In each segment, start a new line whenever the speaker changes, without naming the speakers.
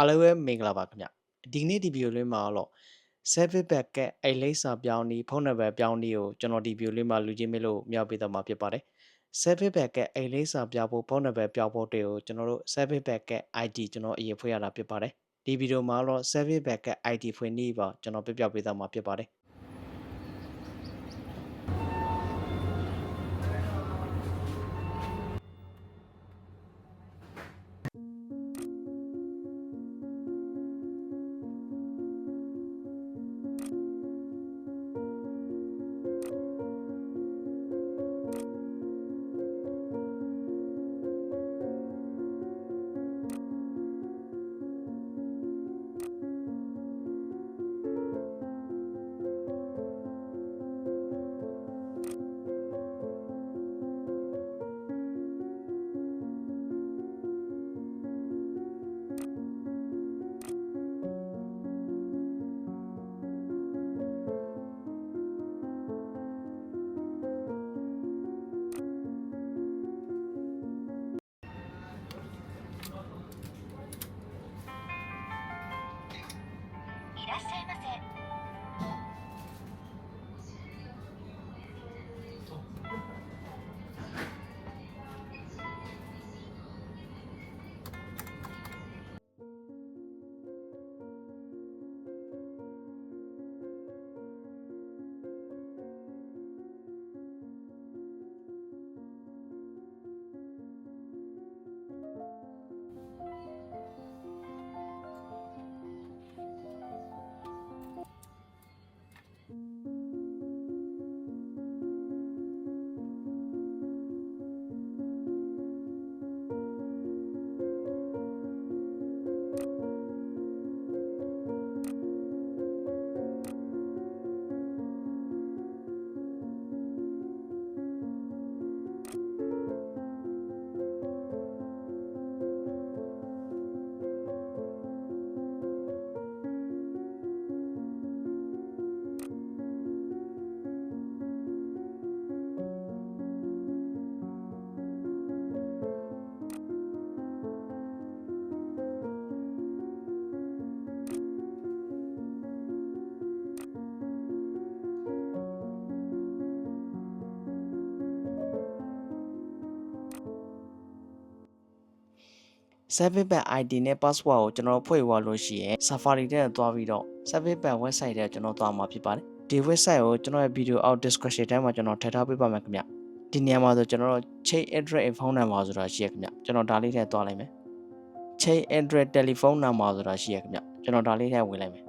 အားလုံးပဲမင်္ဂလာပါခင်ဗျဒီနေ့ဒီဗီဒီယိုလေးမှာတော့ service back ကအိလိမ့်စာပြောင်းဒီဖုန်းနံပါတ်ပြောင်းဒီကိုကျွန်တော်ဒီဗီဒီယိုလေးမှာလူချင်းမေးလို့မြောက်ပေးတော့မှာဖြစ်ပါတယ် service back ကအိလိမ့်စာပြောင်းဖို့ဖုန်းနံပါတ်ပြောင်းဖို့တွေကိုကျွန်တော်တို့ service back က ID ကျွန်တော်အရင်ဖွင့်ရတာဖြစ်ပါတယ်ဒီဗီဒီယိုမှာတော့ service back က ID ဖွင့်နေပါကျွန်တော်ပြပြပေးတော့မှာဖြစ်ပါတယ် service back ID နဲ့ password ကိုကျွန်တော်ဖွဲ့ဝလို့ရှိရင် Safari ထဲသွားပြီးတော့ service back website ထဲကျွန်တော်သွားမှာဖြစ်ပါတယ်ဒီ website ကိုကျွန်တော်ရဲ့ video out description ထဲမှာကျွန်တော်ထည့်ထားပေးပါမယ်ခင်ဗျဒီနေရာမှာဆိုကျွန်တော်တို့ chain address and phone number ဆိုတာရှိရခင်ဗျကျွန်တော်ဒါလေးထည့်သွားလိုက်မယ် chain address telephone number ဆိုတာရှိရခင်ဗျကျွန်တော်ဒါလေးထည့်ဝင်လိုက်မယ်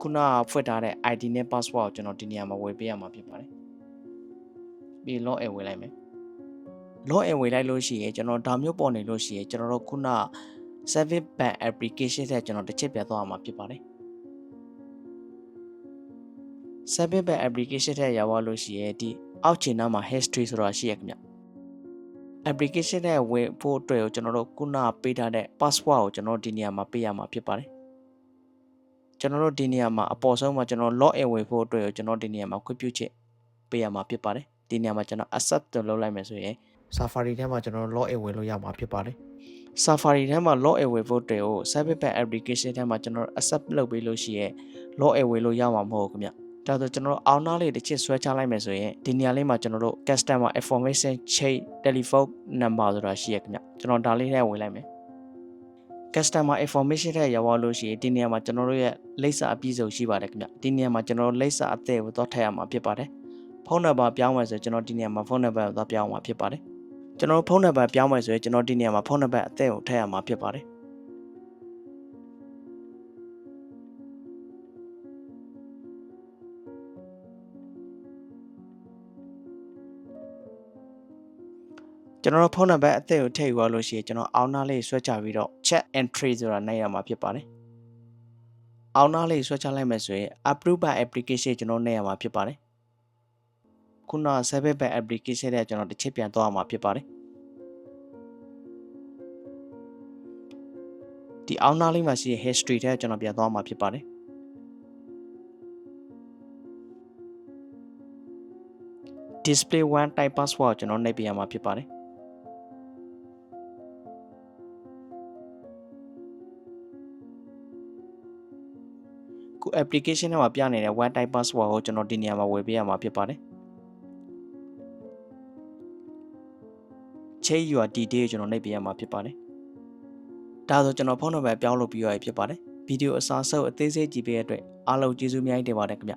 ခုနကဖွင့်ထားတဲ့ ID နဲ့ password ကိုကျွန်တော်ဒီနေရာမှာဝယ်ပေးရမှာဖြစ်ပါတယ်ပြီး log in ဝင်လိုက်မယ် log in ဝင်လိုက်လို့ရှိရင်ကျွန်တော်ဒါမျိုးပေါ်နေလို့ရှိရင်ကျွန်တော်တို့ခုန service bank application တဲ့ကျွန်တော်တစ်ချက်ပြသွားမှာဖြစ်ပါတယ် service bank application တဲ့ရောက်သွားလို့ရှိရင်ဒီအောက်ခြေနားမှာ history ဆိုတာရှိရခင်ဗျ application တဲ့ဝင်ဖို့အတွက်ကိုကျွန်တော်တို့ခုနပေးထားတဲ့ password ကိုကျွန်တော်ဒီနေရာမှာပေးရမှာဖြစ်ပါတယ်ကျွန်တော်တို့ဒီနေရာမှာအပေါ်ဆုံးမှာကျွန်တော် log in ဝင်ဖို့အတွက်ကိုကျွန်တော်ဒီနေရာမှာခွင့်ပြုချက်ပေးရမှာဖြစ်ပါတယ်ဒီနေရာမှာကျွန်တော် accept လုပ်လိုက်မယ်ဆိုရင် Safari ထဲမှာကျွန်တော် log in ဝင်လို့ရမှာဖြစ်ပါတယ်။ Safari ထဲမှာ log in ဝင်ဖို့တဲ့ကို Service Pack application ထဲမှာကျွန်တော် accept လုပ်ပေးလို့ရှိရင် log in ဝင်လို့ရမှာမဟုတ်ဘူးခင်ဗျ။ဒါဆိုကျွန်တော်အောင်းနားလေးတစ်ချက်ဆွဲချလိုက်မယ်ဆိုရင်ဒီနေရာလေးမှာကျွန်တော်တို့ customer information chain telephone number ဆိုတာရှိရခင်ဗျ။ကျွန်တော်ဒါလေးထဲဝင်လိုက်မယ်။ customer information ထဲရောက်သွားလို့ရှိရင်ဒီနေရာမှာကျွန်တော်တို့ရဲ့လိပ်စာအပြည့်စုံရှိပါတယ်ခင်ဗျ။ဒီနေရာမှာကျွန်တော်တို့လိပ်စာအသေးကိုတော့ထည့်ရမှာဖြစ်ပါတယ်။ဖုန်းနံပါတ်ပြောင်းမယ်ဆိုကျွန်တော်ဒီနေရာမှာဖုန်းနံပါတ်ကိုတော့ပြောင်းမှာဖြစ်ပါတယ်။ ကျွန်တော်ဖုန်းနံပါတ်ပြောင်းမယ်ဆိုရင်ကျွန်တော်ဒီနေရာမှာဖုန်းနံပါတ်အသက်ကိုထည့်ရမှာဖြစ်ပါတယ်ကျွန်တော်ဖုန်းနံပါတ်အသက်ကိုထည့်ယူရလို့ရှိရင်ကျွန်တော်အောင်းနားလေးဆွဲချပြီးတော့ chat entry ဆိုတာနိုင်ရမှာဖြစ်ပါတယ်အောင်းနားလေးဆွဲချလိုက်မယ်ဆိုရင် approve by application ကျွန်တော်နိုင်ရမှာဖြစ်ပါတယ်ခုန service by application တဲ့ကျွန်တော်တစ်ချက်ပြန်သွားမှာဖြစ်ပါတယ် ဒီအောင်းနားလေးမှာရှိတဲ့ history ထဲကျွန်တော်ပြန်သွားမှာဖြစ်ပါတယ် display one type password ကျွန်တော်နှိပ်ပြရမှာဖြစ်ပါတယ်ခု application ထဲမှာပြနေတဲ့ one time password ကိုကျွန်တော်ဒီနေရာမှာဝယ်ပေးရမှာဖြစ်ပါတယ် change your detail ကျွန်တော်နှိပ်ပေးရမှာဖြစ်ပါတယ် ဒါဆိုကျွန်တော်ဖုန်းနံပါတ်ပြောင်းလုပ်ပြီးရပြီဖြစ်ပါတယ်ဗီဒီယိုအစားဆုပ်အသေးစိတ်ကြည့်ပေးတဲ့အတွက်အားလုံးကျေးဇူးအများကြီးတင်ပါတယ်ခင်ဗျ